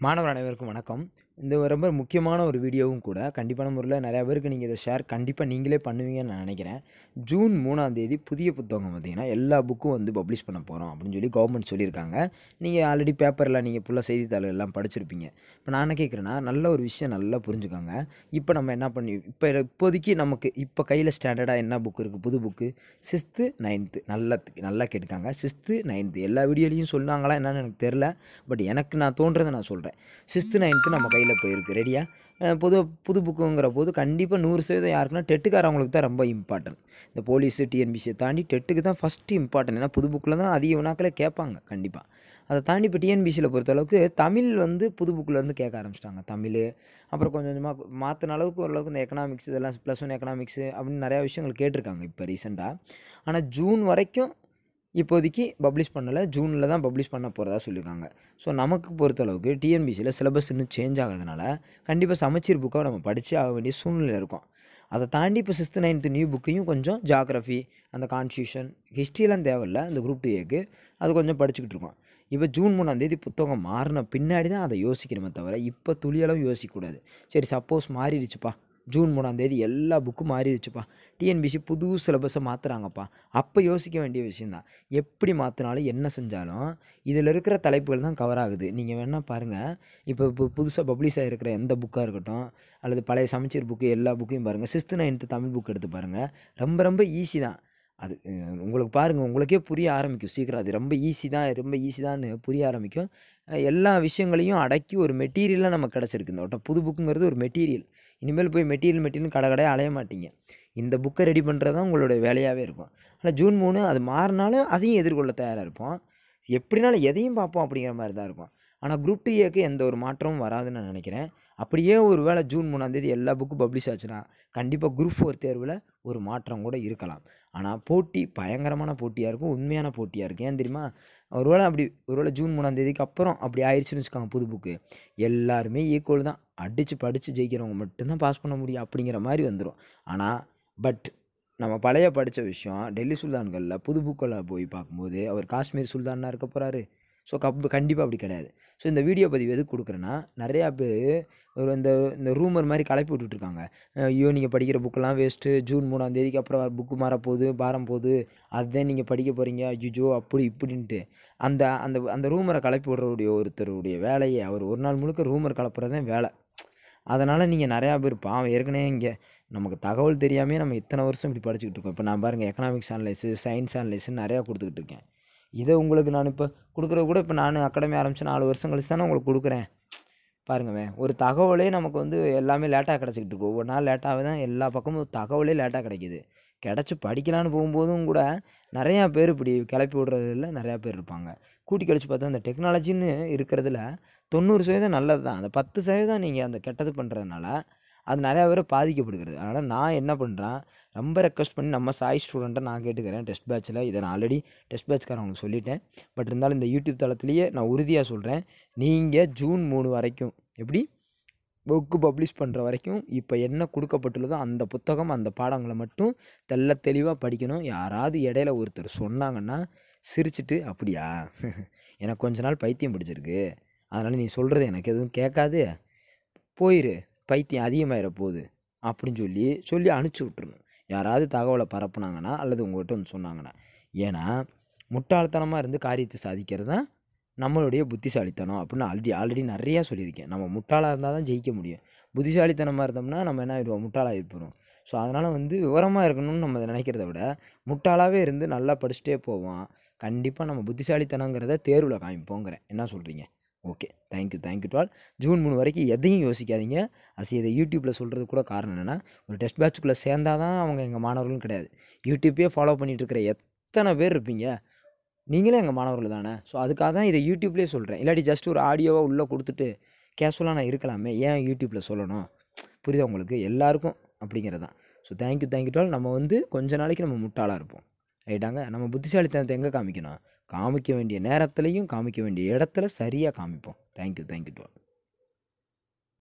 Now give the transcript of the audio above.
மாணவர் அனைவருக்கும் வணக்கம். இந்த ரொம்ப முக்கியமான ஒரு வீடியோவும் கூட. கண்டிப்பான முறையில் நிறையா பேருக்கு நீங்கள் இதை ஷேர் கண்டிப்பாக நீங்களே பண்ணுவீங்கன்னு நான் நினைக்கிறேன். ஜூன் மூணாம் தேதி புதிய புத்தகம் பார்த்தீங்கன்னா எல்லா புக்கும் வந்து பப்ளிஷ் பண்ண போகிறோம் அப்படின்னு சொல்லி கவர்மெண்ட் சொல்லியிருக்காங்க. நீங்கள் ஆல்ரெடி பேப்பரில் நீங்கள் ஃபுல்லாக செய்தித்தாள் எல்லாம் படிச்சிருப்பீங்க. இப்போ நான் என்ன கேட்குறேன்னா நல்ல ஒரு விஷயம் நல்லா புரிஞ்சுக்கோங்க. இப்போ நம்ம என்ன பண்ணி இப்போ இப்போதைக்கு நமக்கு இப்போ கையில் ஸ்டாண்டர்டாக என்ன புக் இருக்குது புது புக்கு சிக்ஸ்த்து நைன்த்து நல்லா நல்லா கேட்டுக்காங்க சிக்ஸ்த்து நைன்த்து எல்லா வீடியோலையும் சொன்னாங்களா என்னென்னு எனக்கு தெரில பட் எனக்கு நான் தோன்றதை நான் சொல்கிறேன் சிக்ஸ்த்து நைன்த்து நம்ம கையில் போயிருக்கு. ரெடியா புது புது புக்குங்கிற போது கண்டிப்பாக நூறு சதவீதம் யாருக்குன்னா டெட்டுக்காரவங்களுக்கு தான் ரொம்ப இம்பார்ட்டன்ட் இந்த போலீஸு டிஎன்பிசியை தாண்டி டெட்டுக்கு தான் ஃபஸ்ட்டு இம்பார்ட்டன்ட் ஏன்னா புது புக்கில் தான் அதிக வினாக்களே கேட்பாங்க கண்டிப்பாக அதை தாண்டி இப்போ டிஎன்பிசியில் பொறுத்தளவுக்கு தமிழ் வந்து புது புக்கிலேருந்து கேட்க ஆரம்பிச்சிட்டாங்க. தமிழ் அப்புறம் கொஞ்சம் கொஞ்சமாக மாற்றின அளவுக்கு ஓரளவுக்கு இந்த எக்கனாமிக்ஸ் இதெல்லாம் ப்ளஸ் ஒன் எக்கனாமிக்ஸு அப்படின்னு நிறையா விஷயங்கள் கேட்டிருக்காங்க இப்போ ரீசெண்டாக ஆனால் ஜூன் வரைக்கும் இப்போதைக்கு பப்ளிஷ் பண்ணலை. ஜூனில் தான் பப்ளிஷ் பண்ண போகிறதா சொல்லியிருக்காங்க ஸோ நமக்கு பொறுத்தளவுக்கு டிஎன்பிசியில் சிலபஸ் இன்னும் சேஞ்ச் ஆகிறதுனால கண்டிப்பாக சமச்சீர் புக்காக நம்ம படித்து ஆக வேண்டிய சூழ்நிலை இருக்கும். அதை தாண்டி இப்போ சிக்ஸ்த்து நைன்த்து நியூ புக்கையும் கொஞ்சம் ஜாகிரஃபி அந்த கான்ஸ்டியூஷன் ஹிஸ்ட்ரியெலாம் தேவையில்ல. அந்த குரூப் டூ ஏக்கு அது கொஞ்சம் படிச்சுக்கிட்டு இருக்கோம். இப்போ ஜூன் மூணாந்தேதி புத்தகம் மாறின பின்னாடி தான் அதை யோசிக்கணுமே தவிர இப்போ துளியளவு யோசிக்கக்கூடாது. சரி சப்போஸ் மாறிடுச்சுப்பா. ஜூன் மூணாந்தேதி எல்லா புக்கும் மாறிடுச்சுப்பா. டிஎன்பிசி புது சிலபஸை மாற்றுறாங்கப்பா அப்போ யோசிக்க வேண்டிய விஷயந்தான் எப்படி மாற்றினாலும் என்ன செஞ்சாலும் இதில் இருக்கிற தலைப்புகள் தான் கவர் ஆகுது. நீங்கள் வேணால் பாருங்கள் இப்போ இப்போ புதுசாக பப்ளிஷ் ஆகிருக்கிற எந்த புக்காக இருக்கட்டும் அல்லது பழைய சமைச்சர் புக்கு எல்லா புக்கையும் பாருங்கள் சிக்ஸ்த்து நைன்த்து தமிழ் புக் எடுத்து பாருங்கள் ரொம்ப ரொம்ப ஈஸி தான். அது உங்களுக்கு பாருங்கள் உங்களுக்கே புரிய ஆரம்பிக்கும். சீக்கிரம் அது ரொம்ப ஈஸி தான் ரொம்ப ஈஸி தான்னு புரிய ஆரம்பிக்கும். எல்லா விஷயங்களையும் அடக்கி ஒரு மெட்டீரியலாக நமக்கு கிடச்சிருக்கு. இந்த ஒட்ட புது புக்குங்கிறது ஒரு மெட்டீரியல் இனிமேல் போய் மெட்டீரியல் மெட்டீரியல் கடை கடையாக அலைய மாட்டீங்க. இந்த புக்கை ரெடி பண்ணுறது தான் உங்களோட வேலையாகவே இருக்கும். ஆனால் ஜூன் மூணு அது மாறினாலும் அதையும் எதிர்கொள்ள தயாராக இருப்போம். எப்படினாலும் எதையும் பார்ப்போம் அப்படிங்கிற மாதிரி தான் இருக்கும். ஆனால் குரூப் டூ ஏக்கு எந்த ஒரு மாற்றமும் வராதுன்னு நான் நினைக்கிறேன். அப்படியே ஒரு வேளை ஜூன் மூணாந்தேதி எல்லா புக்கும் பப்ளிஷ் ஆச்சுன்னா கண்டிப்பாக குரூப் ஃபோர் தேர்வில் ஒரு மாற்றம் கூட இருக்கலாம். ஆனால் போட்டி பயங்கரமான போட்டியாக இருக்கும் உண்மையான போட்டியாக இருக்கும். ஏன் தெரியுமா? ஒருவேளை அப்படி ஒருவேளை ஜூன் மூணாந்தேதிக்கு அப்புறம் அப்படி ஆயிடுச்சுன்னு வச்சுக்கோங்க புது புக்கு எல்லாருமே ஈக்குவல் தான். அடித்து படித்து ஜெயிக்கிறவங்க மட்டும்தான் பாஸ் பண்ண முடியும் அப்படிங்கிற மாதிரி வந்துடும் ஆனால் பட் நம்ம பழைய படித்த விஷயம் டெல்லி சுல்தான்களில் புது புக்கில் போய் பார்க்கும்போது அவர் காஷ்மீர் சுல்தானாக இருக்க போகிறாரு ஸோ கப் கண்டிப்பாக அப்படி கிடையாது. ஸோ இந்த வீடியோ பதிவு எதுக்கு கொடுக்குறேன்னா நிறையா பேர் ஒரு இந்த இந்த ரூமர் மாதிரி கலப்பி விட்டுட்ருக்காங்க. ஐயோ நீங்கள் படிக்கிற புக்கெல்லாம் வேஸ்ட்டு ஜூன் மூணாம் தேதிக்கு அப்புறம் புக்கு மாறப்போகுது பாரம் போகுது அதுதான் நீங்கள் படிக்க போகிறீங்க ஐயோ அப்படி இப்படின்ட்டு. அந்த அந்த அந்த ரூமரை கலப்பி விடுறவுடைய ஒருத்தருடைய வேலையை அவர் ஒரு நாள் முழுக்க ரூமர் கலப்புறதே வேலை. அதனால் நீங்கள் நிறையா பேர் பாவம் ஏற்கனவே இங்கே நமக்கு தகவல் தெரியாமே நம்ம இத்தனை வருஷம் இப்படி படிச்சுக்கிட்டு இருக்கோம். இப்போ நான் பாருங்கள் எக்கனாமிக்ஸ் அனலைஸு சயின்ஸ் அனலைஸுன்னு நிறையா கொடுத்துக்கிட்டு இருக்கேன். இதை உங்களுக்கு நான் இப்போ கொடுக்குறது கூட இப்போ நான் அகாடமி ஆரம்பித்து நாலு வருஷம் கழிச்சு தானே உங்களுக்கு கொடுக்குறேன். பாருங்கவே ஒரு தகவலே நமக்கு வந்து எல்லாமே லேட்டாக கிடச்சிக்கிட்டு இருக்கு. ஒவ்வொரு நாள் லேட்டாகவே தான் எல்லா பக்கமும் தகவலே லேட்டாக கிடைக்கிது. கிடச்சி படிக்கலான்னு போகும்போதும் கூட நிறையா பேர் இப்படி கிளப்பி விடுறதில் நிறையா பேர் இருப்பாங்க. கூட்டி கழிச்சு பார்த்தா அந்த டெக்னாலஜின்னு இருக்கிறதுல தொண்ணூறு சதவீதம் நல்லது தான் அந்த பத்து சதவீதம் நீங்கள் அந்த கெட்டது பண்ணுறதுனால அது நிறையா பேர் பாதிக்கப்படுகிறது. அதனால் நான் என்ன பண்ணுறேன் ரொம்ப ரெக்வஸ்ட் பண்ணி நம்ம சாய் ஸ்டூடெண்ட்டை நான் கேட்டுக்கிறேன் டெஸ்ட் பேட்சில் இதை நான் ஆல்ரெடி டெஸ்ட் பேட்ச்காரவங்களுக்கு சொல்லிட்டேன். பட் இருந்தாலும் இந்த யூடியூப் தளத்துலேயே நான் உறுதியாக சொல்கிறேன் நீங்கள் ஜூன் மூணு வரைக்கும் எப்படி? புக்கு பப்ளிஷ் பண்ணுற வரைக்கும் இப்போ என்ன கொடுக்கப்பட்டுள்ளதோ அந்த புத்தகம் அந்த பாடங்களை மட்டும் தெல்ல தெளிவாக படிக்கணும். யாராவது இடையில ஒருத்தர் சொன்னாங்கன்னா சிரிச்சிட்டு அப்படியா? எனக்கு கொஞ்ச நாள் பைத்தியம் பிடிச்சிருக்கு. அதனால் நீ சொல்கிறது எனக்கு எதுவும் கேட்காது. போயிரு. பைத்தியம் அதிகமாகிற போகுது அப்படின்னு சொல்லி சொல்லி அனுப்பிச்சி விட்ருணும் யாராவது தகவலை பரப்புனாங்கன்னா அல்லது உங்கள்கிட்ட வந்து சொன்னாங்கன்னா. ஏன்னா முட்டாள்தனமாக இருந்து காரியத்தை சாதிக்கிறது தான் நம்மளுடைய புத்திசாலித்தனம் அப்படின்னு ஆல்ரெடி ஆல்ரெடி நிறையா சொல்லியிருக்கேன். நம்ம முட்டாளாக இருந்தால் தான் ஜெயிக்க முடியும். புத்திசாலித்தனமாக இருந்தோம்னா நம்ம என்ன ஆகிடுவோம் முட்டாளாகி போகிறோம் ஸோ அதனால் வந்து விவரமாக இருக்கணும்னு நம்ம நினைக்கிறத விட முட்டாளாகவே இருந்து நல்லா படிச்சுட்டே போவோம் கண்டிப்பாக நம்ம புத்திசாலித்தனங்கிறத தேர்வில் காமிப்போங்கிறேன் என்ன சொல்கிறீங்க okay thank you thank you டுவால் June மூணு வரைக்கும் எதையும் யோசிக்காதீங்க. அசி இதை யூடியூப்பில் சொல்கிறது கூட காரணம் என்னென்னா ஒரு டெஸ்ட் பேட்சுக்குள்ளே சேர்ந்தால் தான் அவங்க எங்கள் மாணவர்களும் கிடையாது. யூடியூப்பே ஃபாலோ பண்ணிகிட்டு இருக்கிற எத்தனை பேர் இருப்பீங்க? நீங்களே எங்கள் மாணவர்கள் தானே? ஸோ அதுக்காக தான் இதை யூடியூப்லேயே சொல்கிறேன் இல்லாட்டி ஜஸ்ட் ஒரு ஆடியோவாக உள்ளே கொடுத்துட்டு கேஷுவலாக நான் இருக்கலாமே? ஏன் யூடியூப்பில் சொல்லணும்? புரியுதா உங்களுக்கு? எல்லாருக்கும் அப்படிங்கிறது தான். ஸோ தேங்க்யூ தேங்க்யூ டுவால் நம்ம வந்து கொஞ்ச நாளைக்கு நம்ம முட்டாளாக இருப்போம். ரைட்டாங்க நம்ம புத்திசாலித்தனத்தை எங்கே காமிக்கணும்? காமிக்க வேண்டிய நேரத்துலையும் காமிக்க வேண்டிய இடத்துல சரியாக காமிப்போம். Thank you thank you டுவால்